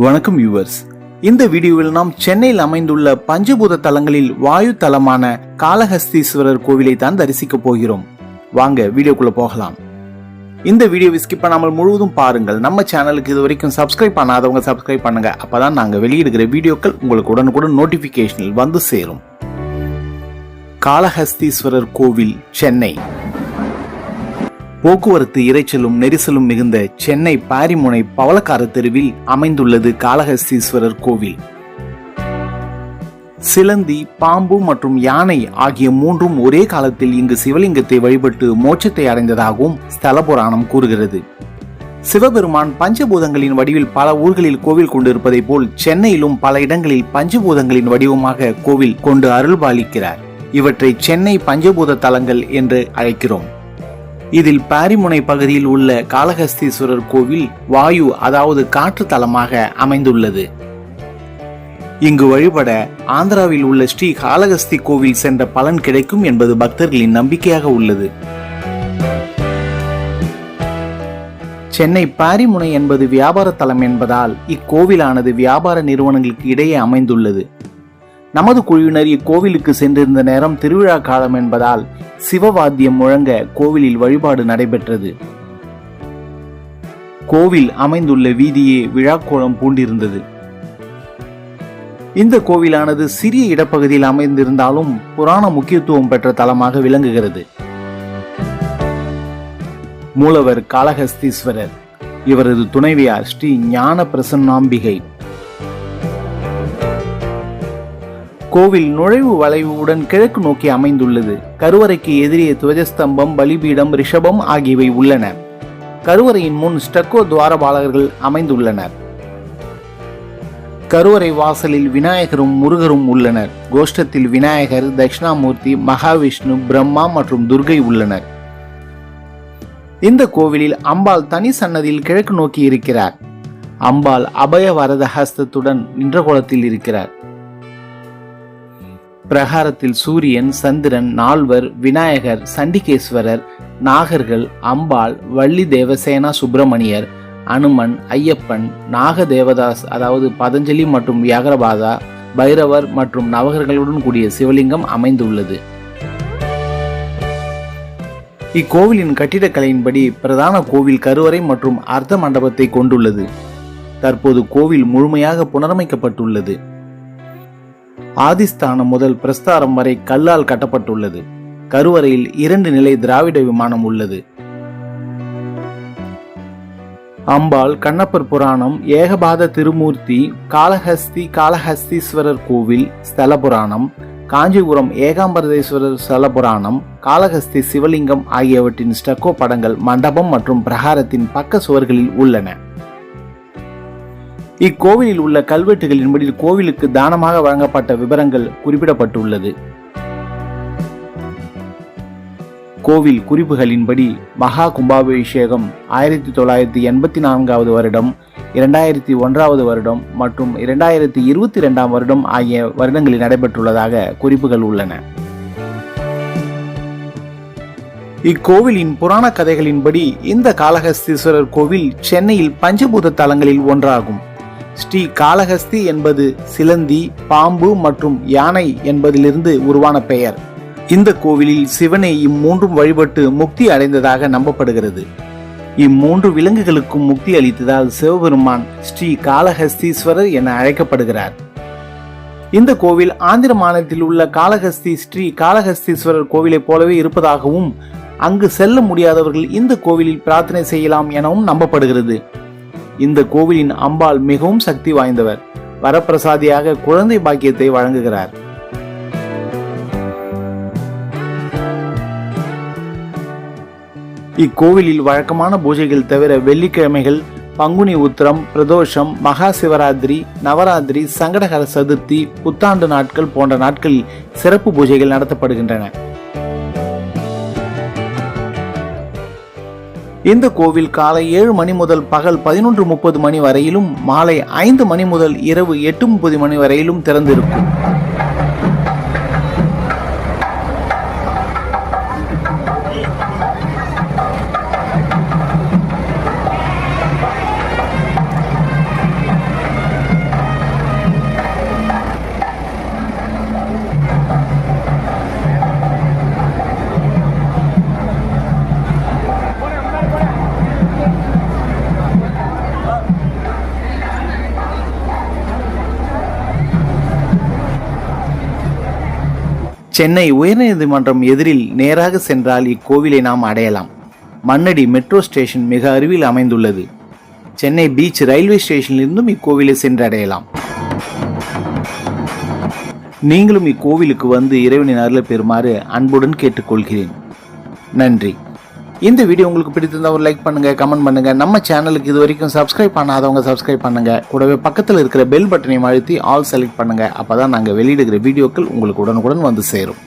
வணக்கம் யூவர்ஸ் இந்த வீடியோவில் நாம் சென்னையில் அமைந்துள்ள பஞ்சபூத தலங்களில் வாயு தலமான காளஹஸ்தீஸ்வரர் கோவிலை தான் தரிசிக்க போகிறோம். வாங்க வீடியோக்குள்ள போகலாம். இந்த வீடியோவை ஸ்கிப் பண்ணாமல் முழுவதும் பாருங்கள். நம்ம சேனலுக்கு இது வரைக்கும் சப்ஸ்கிரைப் பண்ணாதவங்க சப்ஸ்கிரைப் பண்ணுங்க. அப்பதான் நாங்க வெளியிடுகிற வீடியோக்கள் உங்களுக்கு உடனுக்குடன் நோட்டிபிகேஷனில் வந்து சேரும். காளஹஸ்தீஸ்வரர் கோவில் சென்னை. போக்குவரத்து இரைச்சலும் நெரிசலும் மிகுந்த சென்னை பாரிமுனை பவளக்கார தெருவில் அமைந்துள்ளது காளஹஸ்தீஸ்வரர் கோவில். சிலந்தி பாம்பு மற்றும் யானை ஆகிய மூன்றும் ஒரே காலத்தில் இங்கு சிவலிங்கத்தை வழிபட்டு மோட்சத்தை அடைந்ததாகவும் ஸ்தல புராணம் கூறுகிறது. சிவபெருமான் பஞ்சபூதங்களின் வடிவில் பல ஊர்களில் கோவில் கொண்டிருப்பதைப் போல் சென்னையிலும் பல இடங்களில் பஞ்சபூதங்களின் வடிவமாக கோவில் கொண்டு அருள்பாலிக்கிறார். இவற்றை சென்னை பஞ்சபூத தலங்கள் என்று அழைக்கிறோம். இதில் பாரிமுனை பகுதியில் உள்ள காளஹஸ்தீஸ்வரர் கோவில் வாயு அதாவது காற்று தலமாக அமைந்துள்ளது. இங்கு வழிபட ஆந்திராவில் உள்ள ஸ்ரீ காளஹஸ்தி கோவில் சென்ற பலன் கிடைக்கும் என்பது பக்தர்களின் நம்பிக்கையாக உள்ளது. சென்னை பாரிமுனை என்பது வியாபார தலம் என்பதால் இக்கோவிலானது வியாபார நிறுவனங்களுக்கு இடையே அமைந்துள்ளது. நமது குழுவினர் இக்கோவிலுக்கு சென்றிருந்த நேரம் திருவிழா காலம் என்பதால் சிவவாத்தியம் முழங்க கோவிலில் வழிபாடு நடைபெற்றது. கோவில் அமைந்துள்ள வீதியே விழாக்கோலம் பூண்டிருந்தது. இந்த கோவிலானது சிறிய இடப்பகுதியில் அமைந்திருந்தாலும் புராண முக்கியத்துவம் பெற்ற தலமாக விளங்குகிறது. மூலவர் காளஹஸ்தீஸ்வரர் இவரது துணைவியார் ஸ்ரீ ஞான பிரசன்னாம்பிகை கோவில் நுழைவு வளைவுடன் கிழக்கு நோக்கி அமைந்துள்ளது. கருவறைக்கு எதிரே துவஜஸ்தம்பம் பலிபீடம் ரிஷபம் ஆகியவை உள்ளன. கருவறையின் முன் ஸ்டக்கோ துவாரபாலகர்கள் அமைந்துள்ளனர். கருவறை வாசலில் விநாயகரும் முருகரும் உள்ளனர். கோஷ்டத்தில் விநாயகர் தட்சிணாமூர்த்தி மகாவிஷ்ணு பிரம்மா மற்றும் துர்கை உள்ளனர். இந்த கோவிலில் அம்பாள் தனி சன்னதியில் கிழக்கு நோக்கி இருக்கிறார். அம்பாள் அபய வரத ஹஸ்தத்துடன் நின்ற கோலத்தில் இருக்கிறார். பிரகாரத்தில் சூரியன் சந்திரன் நால்வர் விநாயகர் சண்டிகேஸ்வரர் நாகர்கள் அம்பாள் வள்ளி தேவசேனா சுப்பிரமணியர் அனுமன் ஐயப்பன் நாகதேவதாஸ் அதாவது பதஞ்சலி மற்றும் வியாகரபாதா பைரவர் மற்றும் நவகர்களுடன் கூடிய சிவலிங்கம் அமைந்துள்ளது. இக்கோவிலின் கட்டிடக்கலையின்படி பிரதான கோவில் கருவறை மற்றும் அர்த்த மண்டபத்தை கொண்டுள்ளது. தற்போது கோவில் முழுமையாக புனரமைக்கப்பட்டுள்ளது. ஆதிஸ்தானம் முதல் பிரஸ்தாரம் வரை கல்லால் கட்டப்பட்டுள்ளது. கருவறையில் இரண்டு நிலை திராவிட விமானம் உள்ளது. அம்பாள் கண்ணப்பர் புராணம் ஏகபாத திருமூர்த்தி காளஹஸ்தி காளஹஸ்தீஸ்வரர் கோவில் ஸ்தல புராணம் காஞ்சிபுரம் ஏகாம்பரதேஸ்வரர் ஸ்தல புராணம் காளஹஸ்தி சிவலிங்கம் ஆகியவற்றின் ஸ்டக்கோ படங்கள் மண்டபம் மற்றும் பிரகாரத்தின் பக்க சுவர்களில் உள்ளன. இக்கோவிலில் உள்ள கல்வெட்டுகளின்படி கோவிலுக்கு தானமாக வழங்கப்பட்ட விவரங்கள் குறிப்பிடப்பட்டுள்ளது. கோவில் குறிப்புகளின்படி மகா கும்பாபிஷேகம் ஆயிரத்தி தொள்ளாயிரத்தி எண்பத்தி நான்காவது வருடம் இரண்டாயிரத்தி ஒன்றாவது வருடம் மற்றும் இரண்டாயிரத்தி இருபத்தி ரெண்டாம் வருடம் ஆகிய வருடங்களில் நடைபெற்றுள்ளதாக குறிப்புகள் உள்ளன. இக்கோவிலின் புராண கதைகளின்படி இந்த காளஹஸ்தீஸ்வரர் கோவில் சென்னையில் பஞ்சபூத தலங்களில் ஒன்றாகும். ஸ்ரீ காளஹஸ்தி என்பது சிலந்தி பாம்பு மற்றும் யானை என்பதிலிருந்து உருவான பெயர். இந்த கோவிலில் சிவனை இம்மூன்றும் வழிபட்டு முக்தி அடைந்ததாக நம்பப்படுகிறது. இம்மூன்று விலங்குகளுக்கும் முக்தி அளித்ததால் சிவபெருமான் ஸ்ரீ காளஹஸ்தீஸ்வரர் என அழைக்கப்படுகிறார். இந்த கோவில் ஆந்திர மாநிலத்தில் உள்ள காளஹஸ்தி ஸ்ரீ காளஹஸ்தீஸ்வரர் கோவிலைப் போலவே இருப்பதாகவும் அங்கு செல்ல முடியாதவர்கள் இந்த கோவிலில் பிரார்த்தனை செய்யலாம் எனவும் நம்பப்படுகிறது. இந்த கோவிலின் அம்பாள் மிகவும் சக்தி வாய்ந்தவர். வரப்பிரசாதியாக குழந்தை பாக்கியத்தை வழங்குகிறார். இக்கோவிலில் வழக்கமான பூஜைகள் தவிர வெள்ளிக்கிழமைகள் பங்குனி உத்திரம் பிரதோஷம் மகா சிவராத்திரி நவராத்திரி சங்கடகர சதுர்த்தி புத்தாண்டு நாட்கள் போன்ற நாட்களில் சிறப்பு பூஜைகள் நடத்தப்படுகின்றன. இந்த கோவில் காலை ஏழு மணி முதல் பகல் பதினொன்று முப்பது மணி வரையிலும் மாலை ஐந்து மணி முதல் இரவு எட்டு முப்பது மணி வரையிலும் திறந்திருக்கும். சென்னை உயர்நீதிமன்றம் எதிரில் நேராக சென்றால் இக்கோவிலை நாம் அடையலாம். மண்ணடி மெட்ரோ ஸ்டேஷன் மிக அருகில் அமைந்துள்ளது. சென்னை பீச் ரயில்வே ஸ்டேஷனிலிருந்தும் இக்கோவிலை சென்றடையலாம். நீங்களும் இக்கோவிலுக்கு வந்து இறைவனின் அருளை பெறுமாறு அன்புடன் கேட்டுக்கொள்கிறேன். நன்றி. இந்த வீடியோ உங்களுக்கு பிடித்திருந்தா ஒரு லைக் பண்ணுங்க கமெண்ட் பண்ணுங்க. நம்ம சேனலுக்கு இது வரைக்கும் சப்ஸ்கிரைப் பண்ணாதவங்க சப்ஸ்கிரைப் பண்ணுங்க. கூடவே பக்கத்தில் இருக்கிற பெல் பட்டனையும் அழுத்தி ஆல் செலக்ட் பண்ணுங்க. அப்பதான் நாங்கள் வெளியிடுகிற வீடியோக்கள் உங்களுக்கு உடனுக்குடன் வந்து சேரும்.